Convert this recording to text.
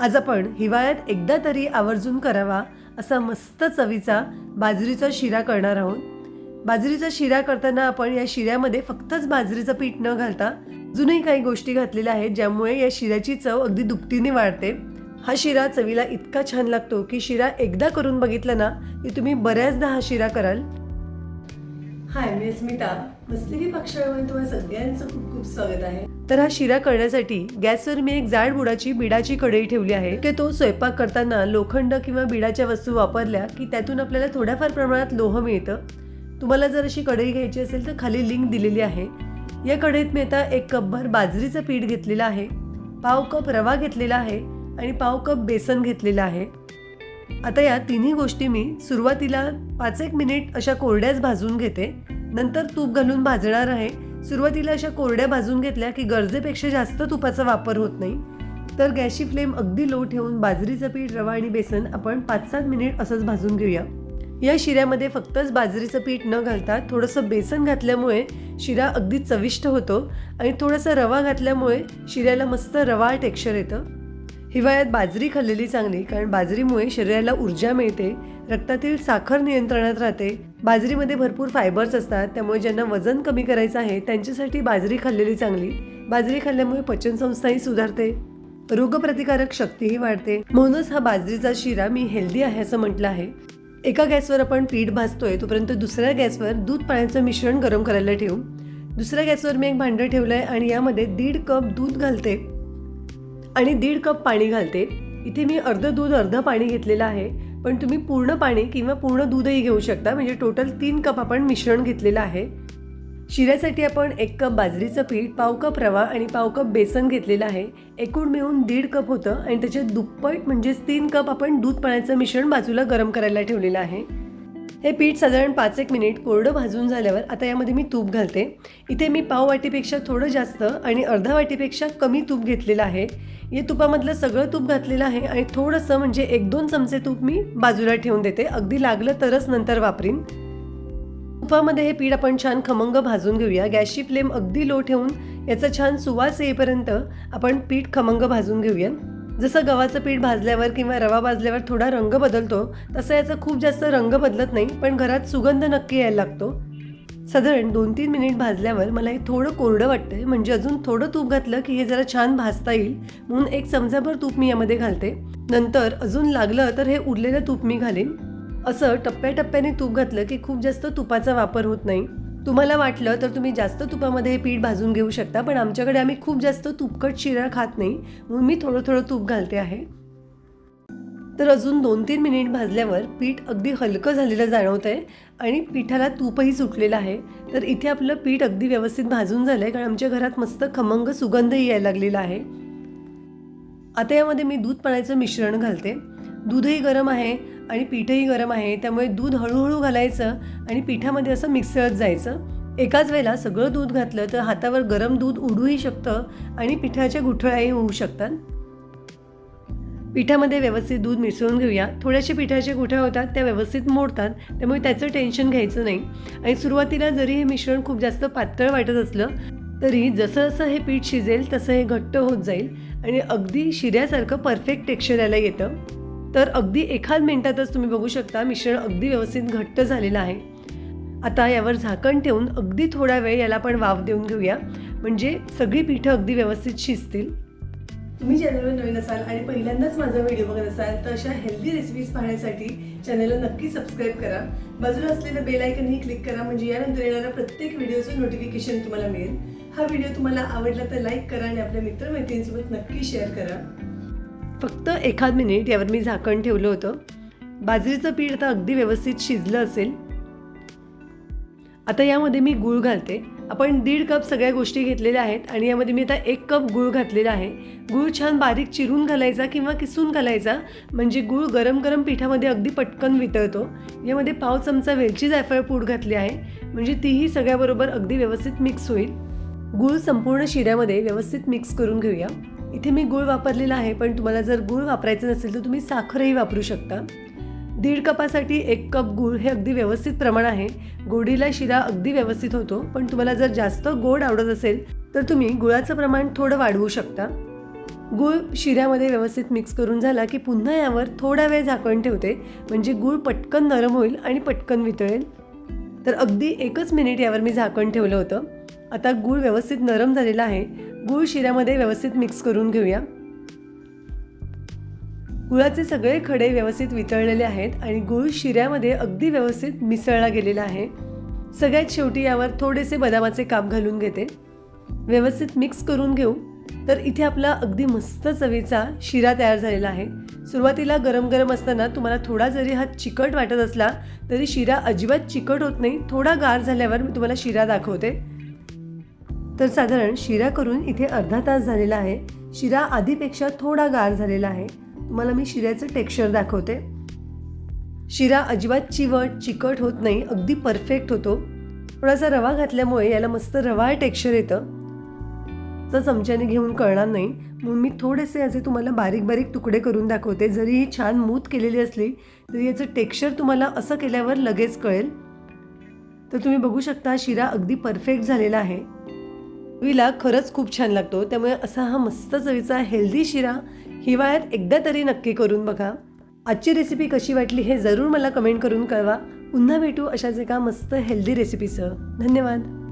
आज आपण हिवाळ्यात एकदा तरी आवर्जून करावा असा मस्त चवीचा बाजरीचा शिरा करणार आहोत. बाजरीचा शिरा करताना आपण या शिऱ्यामध्ये फक्तच बाजरीचं पीठ न घालता अजूनही काही गोष्टी घातलेल्या आहेत ज्यामुळे या शिऱ्याची चव अगदी दुपटीने वाढते. हा शिरा चवीला इतका छान लागतो की शिरा एकदा करून बघितला ना की तुम्ही बऱ्याचदा हा शिरा कराल. हाय मी स्मिता मस्तकी पक्षामध्ये तुम्हाला सगळ्यांचं खूप खूप स्वागत आहे. तर हा शिरा करण्यासाठी गॅसवर मी एक जाड बुडाची बिडाची कढई ठेवली आहे. की तो स्वयंपाक करताना लोखंड किंवा बिडाच्या वस्तू वापरल्या की त्यातून आपल्याला थोड्याफार प्रमाणात लोह मिळतं. तुम्हाला जर अशी कढई घ्यायची असेल तर खाली लिंक दिलेली आहे. या कढईत मी आता एक कपभर बाजरीचं पीठ घेतलेलं आहे पाव कप रवा घेतलेला आहे आणि पाव कप बेसन घेतलेलं आहे. आता या तिन्ही गोष्टी मी सुरुवातीला पाच एक मिनिट अशा कोरड्याच भाजून घेते. नंतर तूप घालून भाजणार आहे. सुरुवातीला अशा कोरड्या भाजून घेतल्या की गरजेपेक्षा जास्त तुपाचा वापर होत नाही. तर गॅसची फ्लेम अगदी लो ठेवून बाजरीचं पीठ रवा आणि बेसन आपण पाच सात मिनिट असंच भाजून घेऊया. या शिऱ्यामध्ये फक्तच बाजरीचं पीठ न घालता थोडंसं बेसन घातल्यामुळे शिरा अगदी चविष्ट होतो आणि थोडासा रवा घातल्यामुळे शिऱ्याला मस्त रवा टेक्स्चर येतं. हिवाळ्यात बाजरी खाल्लेली चांगली कारण बाजरीमुळे शरीराला ऊर्जा मिळते रक्तातील साखर नियंत्रणात राहते. बाजरीमध्ये भरपूर फायबर्स असतात त्यामुळे ज्यांना वजन कमी करायचं आहे त्यांच्यासाठी बाजरी खाल्लेली चांगली. बाजरी खाल्ल्यामुळे पचनसंस्थाही सुधारते. रोगप्रतिकारक शक्तीही वाढते. म्हणूनच हा बाजरीचा शिरा मी हेल्दी आहे असं म्हटलं आहे. एका गॅसवर आपण पीठ भाजतोय तोपर्यंत दुसऱ्या गॅसवर दूध पाण्याचं मिश्रण गरम करायला ठेवू. दुसऱ्या गॅसवर मी एक भांडं ठेवलं आहे आणि यामध्ये दीड कप दूध घालते. आणि दीड कप पाणी घालते. इथे मी अर्धं दूध अर्धं पाणी घेतलेलं आहे. पण तुम्ही पूर्ण पाणी किंवा पूर्ण दूधही घेऊ शकता. म्हणजे टोटल तीन कप आपण मिश्रण घेतलेलं आहे. शिऱ्यासाठी आपण एक कप बाजरीचं पीठ पाव कप रवा आणि पाव कप बेसन घेतलेलं आहे. एकूण मिळून दीड कप होतं आणि त्याच्यात दुप्पट म्हणजेच तीन कप आपण दूध पाण्याचं मिश्रण बाजूला गरम करायला ठेवलेलं आहे. हे पीठ साधारण पाच एक मिनिट कोरडं भाजून झाल्यावर आता यामध्ये मी तूप घालते. इथे मी पाव वाटीपेक्षा थोडं जास्त आणि अर्धा वाटीपेक्षा कमी तूप घेतलेलं आहे. या तुपामधलं सगळं तूप घातलेलं आहे आणि थोडंसं म्हणजे एक दोन चमचे तूप मी बाजूला ठेवून देते. अगदी लागलं तरच नंतर वापरीन. तुपामध्ये हे पीठ आपण छान खमंग भाजून घेऊया. गॅसची फ्लेम अगदी लो ठेवून याचा छान सुवास येईपर्यंत आपण पीठ खमंग भाजून घेऊया. जसं गव्हाचं पीठ भाजल्यावर किंवा रवा भाजल्यावर थोडा रंग बदलतो तसं याचा खूप जास्त रंग बदलत नाही पण घरात सुगंध नक्की यायला लागतो. साधारण दोन तीन मिनिट भाजल्यावर मला हे थोडं कोरडं वाटतंय म्हणजे अजून थोडं तूप घातलं की हे जरा छान भाजता येईल म्हणून एक चमचाभर तूप मी यामध्ये घालते. नंतर अजून लागलं तर हे उरलेलं तूप मी घालीन. असं टप्प्याटप्प्याने तूप घातलं की खूप जास्त तुपाचा वापर होत नाही. तुम्हाला वाटलं तर तुम्ही जास्त तुपामध्ये हे पीठ भाजून घेऊ शकता पण आमच्याकडे आम्ही खूप जास्त तुपकट शिरा खात नाही म्हणून मी थोडं थोडं तूप घालते आहे. तर अजून दोन तीन मिनिट भाजल्यावर पीठ अगदी हलकं झालेलं जाणवत आहे आणि पिठाला तूपही सुटलेलं आहे. तर इथे आपलं पीठ अगदी व्यवस्थित भाजून झालं आहे कारण आमच्या घरात मस्त खमंग सुगंधही यायला लागलेला आहे. आता यामध्ये मी दूध पाण्याचं मिश्रण घालते. दूधही गरम आहे आणि पीठही गरम आहे त्यामुळे दूध हळूहळू घालायचं आणि पिठामध्ये असं मिक्सळत जायचं. एकाच वेळेला सगळं दूध घातलं तर हातावर गरम दूध उडूही शकतं आणि पिठाच्या गुठळ्याही होऊ शकतात. पिठामध्ये व्यवस्थित दूध मिसळून घेऊया. थोड्याशा पिठाच्या गुठ्या होतात त्या व्यवस्थित मोडतात त्यामुळे त्याचं टेन्शन घ्यायचं नाही. आणि सुरुवातीला जरी हे मिश्रण खूप जास्त पातळ वाटत असलं तरी जसं जसं हे पीठ शिजेल तसं हे घट्ट होत जाईल आणि अगदी शिऱ्यासारखं परफेक्ट टेक्स्चर यायला येतं. तर अगदी एखाद मिनिटातच तुम्ही बघू शकता मिश्रण अगदी व्यवस्थित घट्ट झालेलं आहे. आता यावर झाकण ठेवून अगदी थोडा वेळ याला पण वाफ देऊन घेऊया. म्हणजे सगळी पिठं अगदी व्यवस्थित शिजतील. तुम्ही चॅनलवर नवीन असाल आणि पहिल्यांदाच माझा व्हिडिओ बघत असाल तर अशा हेल्दी रेसिपीज पाहण्यासाठी चॅनलला नक्की सबस्क्राईब करा. बाजूला असलेलं बेल आयकनही क्लिक करा म्हणजे यानंतर येणाऱ्या प्रत्येक व्हिडिओचं नोटिफिकेशन तुम्हाला मिळेल. हा व्हिडिओ तुम्हाला आवडला तर लाईक करा आणि आपल्या मित्रमैत्रिणींसोबत नक्की शेअर करा. फक्त एखाद मिनिट यावर मी झाकण ठेवलं होतं. बाजरीचं पीठ आता अगदी व्यवस्थित शिजलं असेल. आता यामध्ये मी गूळ घालते. आपण दीड कप सगळ्या गोष्टी घेतलेल्या आहेत आणि यामध्ये मी आता एक कप गूळ घातलेला आहे. गूळ छान बारीक चिरून घालायचा किंवा किसून घालायचा म्हणजे गूळ गरम गरम पिठामध्ये अगदी पटकन वितळतो. यामध्ये पाव चमचा वेलची जायफळ पूड घातली आहे म्हणजे तीही सगळ्याबरोबर अगदी व्यवस्थित मिक्स होईल. गूळ संपूर्ण शिऱ्यामध्ये व्यवस्थित मिक्स करून घेऊया. इथे मी गूळ वापरलेला आहे पण तुम्हाला जर गूळ वापरायचं नसेल तर तुम्ही साखरही वापरू शकता. दीड कपासाठी एक कप गूळ हे अगदी व्यवस्थित प्रमाण आहे. गोडीला शिरा अगदी व्यवस्थित होतो पण तुम्हाला जर जास्त गोड आवडत असेल तर तुम्ही गुळाचं प्रमाण थोडं वाढवू शकता. गूळ शिऱ्यामध्ये व्यवस्थित मिक्स करून झाला की पुन्हा यावर थोडा वेळ झाकण ठेवते म्हणजे गूळ पटकन नरम होईल आणि पटकन वितळेल. तर अगदी एकच मिनिट यावर मी झाकण ठेवलं होतं. आता गूळ व्यवस्थित नरम झालेला आहे. गूळ शिऱ्यामध्ये व्यवस्थित मिक्स करून घेऊया. गुळाचे सगळे खडे व्यवस्थित वितळलेले आहेत आणि गूळ शिऱ्यामध्ये अगदी व्यवस्थित मिसळला गेलेला आहे. सगळ्यात शेवटी यावर थोडेसे बदामाचे काप घालून घेते. व्यवस्थित मिक्स करून घेऊ. तर इथे आपला अगदी मस्त चवीचा शिरा तयार झालेला आहे. सुरुवातीला गरम गरम असताना तुम्हाला थोडा जरी हा चिकट वाटत असला तरी शिरा अजिबात चिकट होत नाही. थोडा गार झाल्यावर मी तुम्हाला शिरा दाखवते. तर साधारण शिरा करून इथे अर्धा तास झालेला आहे. शिरा आधीपेक्षा थोडा गार झालेला आहे. तुम्हाला मी शिऱ्याचं टेक्स्चर दाखवते. शिरा अजिबात चिवट चिकट होत नाही अगदी परफेक्ट होतो. थोडासा रवा घातल्यामुळे याला मस्त रवाळ टेक्स्चर येतं. तर चमच्याने घेऊन कळणार नाही. म्हणून मी थोडेसे असे तुम्हाला बारीक बारीक तुकडे करून दाखवते. जरी ही छान मूत केलेली असली तरी याचं टेक्स्चर तुम्हाला असं केल्यावर लगेच कळेल. तर तुम्ही बघू शकता शिरा अगदी परफेक्ट झालेला आहे. विला खरंच खूप छान लागतो. त्यामुळे असा हा मस्त चवीचा हेल्दी शिरा हिवाळ्यात एकदा तरी नक्की करून बघा. आजची रेसिपी कशी वाटली हे जरूर मला कमेंट करून कळवा. पुन्हा भेटू अशाच एका मस्त हेल्दी रेसिपीसह धन्यवाद.